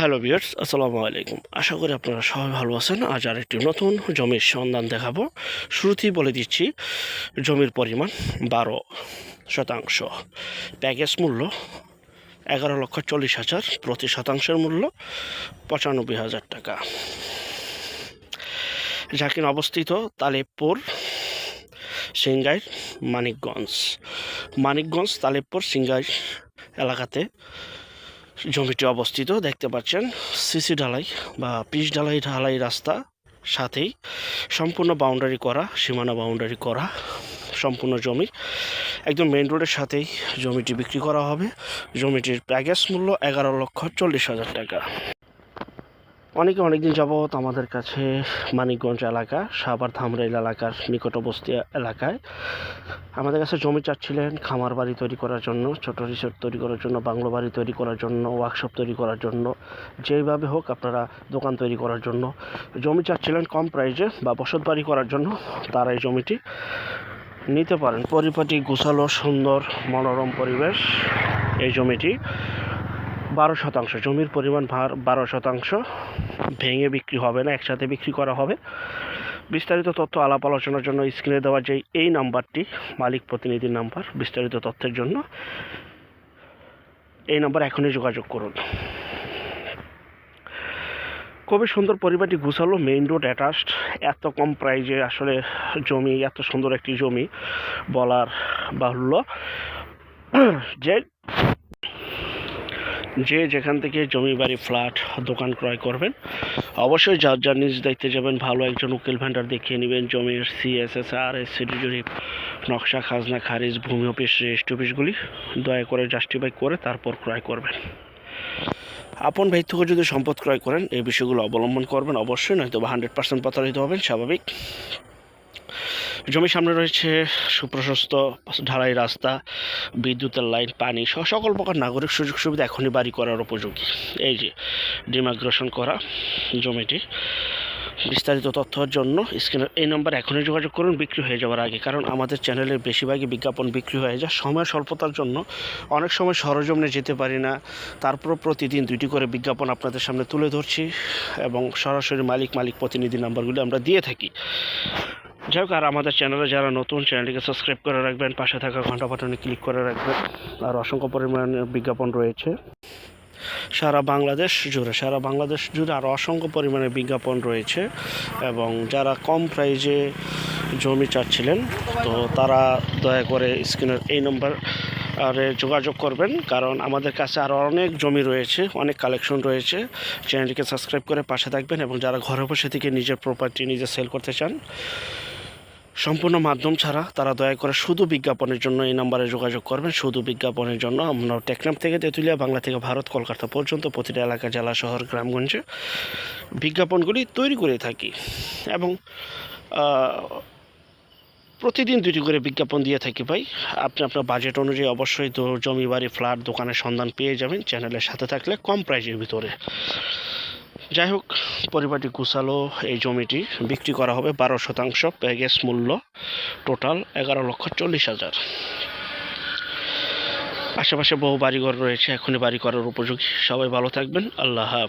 Hello বিয়ার্স আসসালামু আলাইকুম। আশা করি আপনারা সবাই ভালো আছেন। আজ আর একটি নতুন জমির সন্ধান দেখাবো। শুরুতেই বলে দিচ্ছি, জমির পরিমাণ বারো শতাংশ। প্যাকেজ মূল্য এগারো লক্ষ চল্লিশ হাজার প্রতি শতাংশের মূল্য পঁচানব্বই হাজার টাকা। ঝাঁকিন অবস্থিত তালেবপুর সিংগাইর মানিকগঞ্জ। মানিকগঞ্জ, তালেবপুর, সিংগাই এলাকাতে জমিটি অবস্থিত, দেখতে পাচ্ছেন সিসি ঢালাই বা পিচ ঢালাই ঢালাই রাস্তা সাথেই সম্পূর্ণ বাউন্ডারি করা, সীমানা বাউন্ডারি করা সম্পূর্ণ জমি। একদম মেন রোডের সাথেই জমিটি বিক্রি করা হবে। জমিটির প্যাকেজ মূল্য এগারো লক্ষ চল্লিশ হাজার টাকা। অনেকে অনেকদিন যাবৎ আমাদের কাছে মানিকগঞ্জ এলাকা, সাভার ধামরাইল এলাকার নিকটবর্তী এলাকায়। আমাদের কাছে জমি চাচ্ছিলেন খামার বাড়ি তৈরি করার জন্য, ছোট রিসোর্ট তৈরি করার জন্য, বাংলো বাড়ি তৈরি করার জন্য ওয়ার্কশপ তৈরি করার জন্য, যেইভাবে হোক আপনারা দোকান তৈরি করার জন্য। জমি চাচ্ছিলেন কম প্রাইজে বা বসত বাড়ি করার জন্য, তারা এই জমিটি নিতে পারেন। পরিপাটি, গোছালো, সুন্দর, মনোরম পরিবেশ এই জমিটি। বারো শতাংশ। জমির পরিমাণ বারো শতাংশ। ভেঙে বিক্রি হবে না, একসাথে বিক্রি করা হবে। বিস্তারিত তথ্য আলাপ আলোচনার জন্য স্ক্রিনে দেওয়া যে এই নাম্বারটি, মালিক প্রতিনিধির নাম্বার, বিস্তারিত তথ্যের জন্য এই নাম্বার এখনই যোগাযোগ করুন। খুবই সুন্দর পরিবারটি গুছালো মেইন রোড অ্যাটাচড এত কম প্রাইজে আসলে জমি, এত সুন্দর একটি জমি বলার বাহুল্য। যে যে যেখান থেকে জমি বাড়ি, ফ্ল্যাট, দোকান ক্রয় করবেন, অবশ্যই যার যার নিজ দায়িত্বে যাবেন, ভালো একজন উকিল ভেন্ডার দেখিয়ে নেবেন, জমির সিএসএস আর এস সিডি জরিপ নকশা, খাজনা, খারিজ, ভূমি অফিস, রেজিস্ট্রি অফিসগুলি দয়া করে জাস্টিফাই করে তারপর ক্রয় করবেন। আপন ভাই থেকে যদি সম্পদ ক্রয় করেন, এই বিষয়গুলো অবলম্বন করবেন, অবশ্যই নয়তো বা হান্ড্রেড পার্সেন্ট প্রতারিত হবেন, স্বাভাবিক। জমির সামনে রয়েছে সুপ্রশস্ত ঢালাই রাস্তা, বিদ্যুতের লাইন, পানি সহ সকল প্রকার নাগরিক সুযোগ সুবিধা এখনই বাড়ি করার উপযোগী। এই যে ডিমাগ্রেশন করা জমিটি, বিস্তারিত তথ্যের জন্য স্ক্রিনের এই নাম্বার এখনই যোগাযোগ করুন, বিক্রি হয়ে যাওয়ার আগে। কারণ আমাদের চ্যানেলের বেশিরভাগই বিজ্ঞাপন বিক্রি হয়ে যায়। সময় স্বল্পতার জন্য অনেক সময় সরজমিনে যেতে পারি না। তারপর প্রতিদিন দুইটি করে বিজ্ঞাপন আপনাদের সামনে তুলে ধরছি এবং সরাসরি মালিক মালিক প্রতিনিধি নাম্বারগুলি আমরা দিয়ে থাকি। যাই হোক, আর আমাদের চ্যানেলে যারা নতুন, চ্যানেলটিকে সাবস্ক্রাইব করে রাখবেন, পাশে থাকা ঘণ্টা বাটনে ক্লিক করে রাখবেন, আর অসংখ্য পরিমাণে বিজ্ঞাপন রয়েছে। সারা বাংলাদেশ জুড়ে, সারা বাংলাদেশ জুড়ে আরও অসংখ্য পরিমাণে বিজ্ঞাপন রয়েছে, এবং যারা কম প্রাইজে জমি চাচ্ছিলেন, তো তারা দয়া করে স্ক্রিনের এই নম্বর আরে যোগাযোগ করবেন, কারণ আমাদের কাছে আরও অনেক জমি রয়েছে, অনেক কালেকশন রয়েছে। চ্যানেলটিকে সাবস্ক্রাইব করে পাশে থাকবেন এবং যারা ঘরে বসে থেকে নিজের প্রপার্টি নিজে সেল করতে চান, সম্পূর্ণ মাধ্যম ছাড়া তারা দয়া করে শুধু বিজ্ঞাপনের জন্য এই নাম্বারে যোগাযোগ করবেন। শুধু বিজ্ঞাপনের জন্য আমরা টেকনাম থেকে তেঁতুলিয়া, বাংলা থেকে ভারত, কলকাতা পর্যন্ত প্রতিটা এলাকা, জেলা, শহর, গ্রামগঞ্জে বিজ্ঞাপনগুলি তৈরি করে থাকি। এবং প্রতিদিন দুটি করে বিজ্ঞাপন দিয়ে থাকি ভাই। আপনি আপনার বাজেট অনুযায়ী অবশ্যই তো জমি, বাড়ি ফ্ল্যাট দোকানের সন্ধান পেয়ে যাবেন চ্যানেলের সাথে থাকলে কম প্রাইজের ভিতরে। যাই হোক, পরিবারটি গুছালো, এই জমিটি বিক্রি করা হবে বারো শতাংশ প্যাগেজ মূল্য টোটাল এগারো লক্ষ চল্লিশ হাজার। আশেপাশে বহু বাড়িঘর রয়েছে, এখনই বাড়ি করার উপযোগী। সবাই ভালো থাকবেন, আল্লাহ হাফ